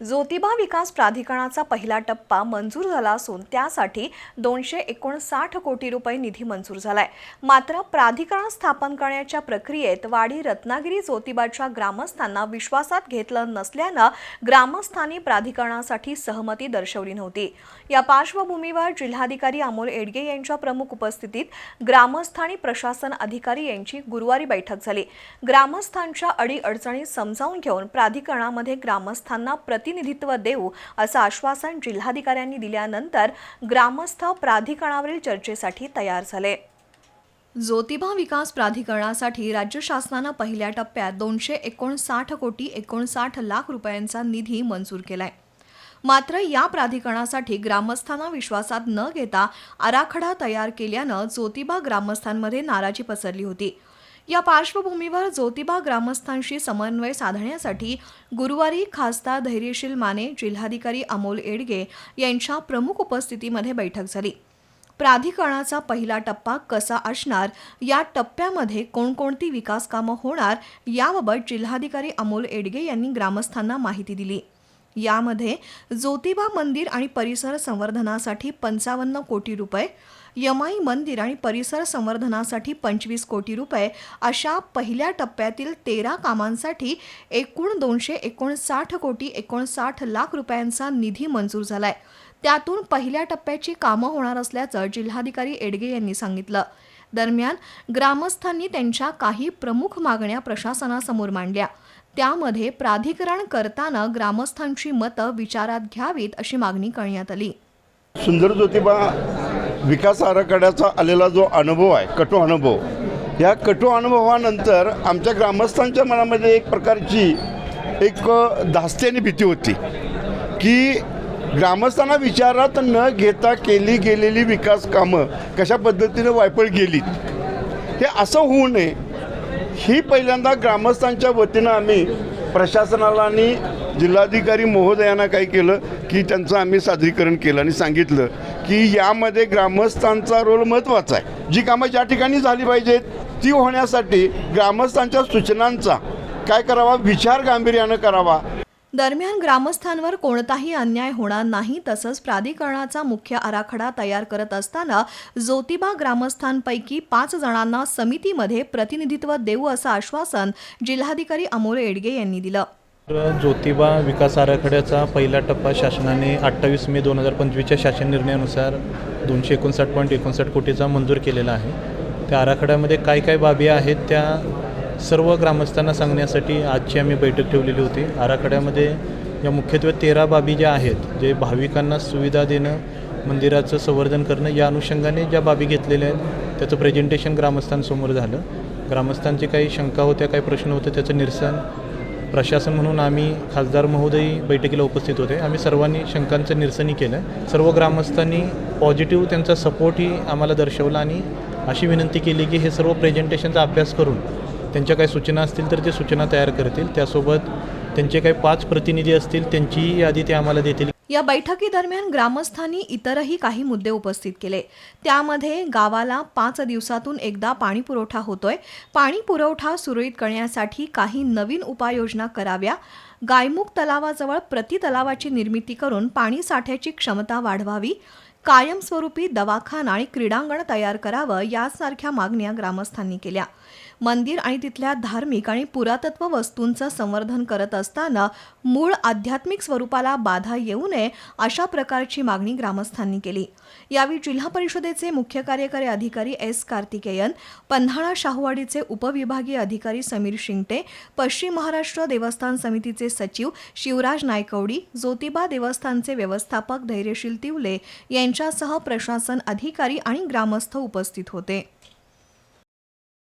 ज्योतिबा विकास प्राधिकरणाचा पहिला टप्पा मंजूर झाला असून त्यासाठी दोनशे एकोणसाठ कोटी रुपये निधी मंजूर झालाय. मात्र प्राधिकरण स्थापन करण्याच्या प्रक्रियेत वाडी रत्नागिरी ज्योतिबाच्या ग्रामस्थांना विश्वासात घेतलं नसल्यानं ग्रामस्थांनी प्राधिकरणासाठी सहमती दर्शवली नव्हती. या पार्श्वभूमीवर जिल्हाधिकारी अमोल एडगे यांच्या प्रमुख उपस्थितीत ग्रामस्थ आणि प्रशासन अधिकारी यांची गुरुवारी बैठक झाली. ग्रामस्थांच्या अडीअडचणी समजावून घेऊन प्राधिकरणामध्ये ग्रामस्थांना प्रति प्रतिनिधित्व देऊ असं आश्वासन जिल्हाधिकाऱ्यांनी दिल्यानंतर ग्रामस्थ प्राधिकरणावरील चर्चेसाठी तयार झाले. ज्योतिबा विकास प्राधिकरणासाठी राज्य शासनानं पहिल्या टप्प्यात दोनशे एकोणसाठ कोटी एकोणसाठ लाख रुपयांचा निधी मंजूर केलाय. मात्र या प्राधिकरणासाठी ग्रामस्थांना विश्वासात न घेता आराखडा तयार केल्यानं ज्योतिबा ग्रामस्थांमध्ये नाराजी पसरली होती. या पार्श्वभूमीवर ज्योतिबा ग्रामस्थांशी समन्वय साधण्यासाठी गुरुवारी खासदार धैर्यशील माने जिल्हाधिकारी अमोल एडगे यांच्या प्रमुख उपस्थितीमध्ये बैठक झाली. प्राधिकरणाचा पहिला टप्पा कसा असणार या टप्प्यामध्ये कोणकोणती विकास कामं होणार याबाबत जिल्हाधिकारी अमोल एडगे यांनी ग्रामस्थांना माहिती दिली. यामध्ये ज्योतिबा मंदिर आणि परिसर संवर्धनासाठी पंचावन्न कोटी रुपये यमाई मंदिर आणि परिसर संवर्धनासाठी पंचवीस कोटी रुपये अशा पहिल्या टप्प्यातील तेरा कामांसाठी एकूण दोनशे एकोणसाठ कोटी एकोणसाठ लाख रुपयांचा निधी मंजूर झालाय. त्यातून पहिल्या टप्प्याची कामं होणार असल्याचं जिल्हाधिकारी एडगे यांनी सांगितलं. दरम्यान ग्रामस्थांनी त्यांच्या काही प्रमुख मागण्या प्रशासनासमोर मांडल्या. त्यामध्ये प्राधिकरण करताना ग्रामस्थांची मतं विचारात घ्यावीत अशी मागणी करण्यात आली. सुंदर ज्योतिबा विकास आराखड्याचा आलेला जो अनुभव आहे कटू अनुभव या कटू अनुभवानंतर आमच्या ग्रामस्थांच्या मनामध्ये एक प्रकारची एक धास्ती आणि भीती होती की ग्रामस्थांना विचारात न घेता केली गेलेली विकास कामं कशा पद्धतीने वायपळ गेलीत हे असं होऊ नये ही पहिल्यांदा ग्रामस्थांच्या वतीनं आम्ही प्रशासनाला आणि जिल्हाधिकारी महोदयांना काय केलं की त्यांचं आम्ही सादरीकरण केलं आणि सांगितलं की यामध्ये ग्रामस्थांचा रोल महत्त्वाचा आहे. जी कामं ज्या ठिकाणी झाली पाहिजेत ती होण्यासाठी ग्रामस्थांच्या सूचनांचा काय करावा विचार गांभीर्यानं करावा. दरम्यान ग्रामस्थांवर कोणताही अन्याय होणार नाही तसंच प्राधिकरणाचा मुख्य आराखडा तयार करत असताना ज्योतिबा ग्रामस्थांपैकी पाच जणांना समितीमध्ये प्रतिनिधित्व देऊ असं आश्वासन जिल्हाधिकारी अमोल एडगे यांनी दिलं. ज्योतिबा विकास आराखड्याचा पहिला टप्पा शासनाने अठ्ठावीस मे दोन हजार पंचवीसच्या शासन निर्णयानुसार दोनशे एकोणसाठ पॉईंट एकोणसाठ कोटीचा मंजूर केलेला आहे. त्या आराखड्यामध्ये काय काय बाबी आहेत त्या सर्व ग्रामस्थांना सांगण्यासाठी आजची आम्ही बैठक ठेवलेली होती. आराखड्यामध्ये या मुख्यत्वे तेरा बाबी ज्या आहेत जे भाविकांना सुविधा देणं मंदिराचं संवर्धन करणं या अनुषंगाने ज्या बाबी घेतलेल्या आहेत त्याचं प्रेझेंटेशन ग्रामस्थांसमोर झालं. ग्रामस्थांचे काही शंका होत्या काही प्रश्न होते त्याचं निरसन प्रशासन म्हणून आम्ही खासदार महोदय बैठकीला उपस्थित होते. आम्ही सर्वांनी शंकांचं निरसनी केलं. सर्व ग्रामस्थांनी पॉझिटिव्ह त्यांचा सपोर्टही आम्हाला दर्शवला आणि अशी विनंती केली की हे सर्व प्रेझेंटेशनचा अभ्यास करून त्यांच्या काही सूचना असतील तर ते सूचना तयार करतील. त्यासोबत त्यांचे काही पाच प्रतिनिधी असतील त्यांचीही यादी ते आम्हाला देतील. या बैठकीदरम्यान ग्रामस्थांनी इतरही काही मुद्दे उपस्थित केले. त्यामध्ये गावाला पाच दिवसातून एकदा पाणी पुरवठा होतोय. पाणी पुरवठा सुरळीत करण्यासाठी काही नवीन उपाययोजना कराव्या. गायमुख तलावाजवळ प्रति तलावाची निर्मिती करून पाणी साठ्याची क्षमता वाढवावी. कायमस्वरूपी दवाखाना आणि क्रीडांगण तयार करावं यासारख्या मागण्या ग्रामस्थांनी केल्या. मंदिर आणि तिथल्या धार्मिक आणि पुरातत्व वस्तूंचं संवर्धन करत असताना मूळ आध्यात्मिक स्वरूपाला बाधा येऊ नये अशा प्रकारची मागणी ग्रामस्थांनी केली. यावेळी जिल्हा परिषदेचे मुख्य कार्यकारी अधिकारी एस कार्तिकेयन पन्हाळा शाहूवाडीचे उपविभागीय अधिकारी समीर शिंगटे पश्चिम महाराष्ट्र देवस्थान समितीचे सचिव शिवराज नायकवडी ज्योतिबा देवस्थानचे व्यवस्थापक धैर्यशील तिवले यांच्यासह प्रशासन अधिकारी आणि ग्रामस्थ उपस्थित होते.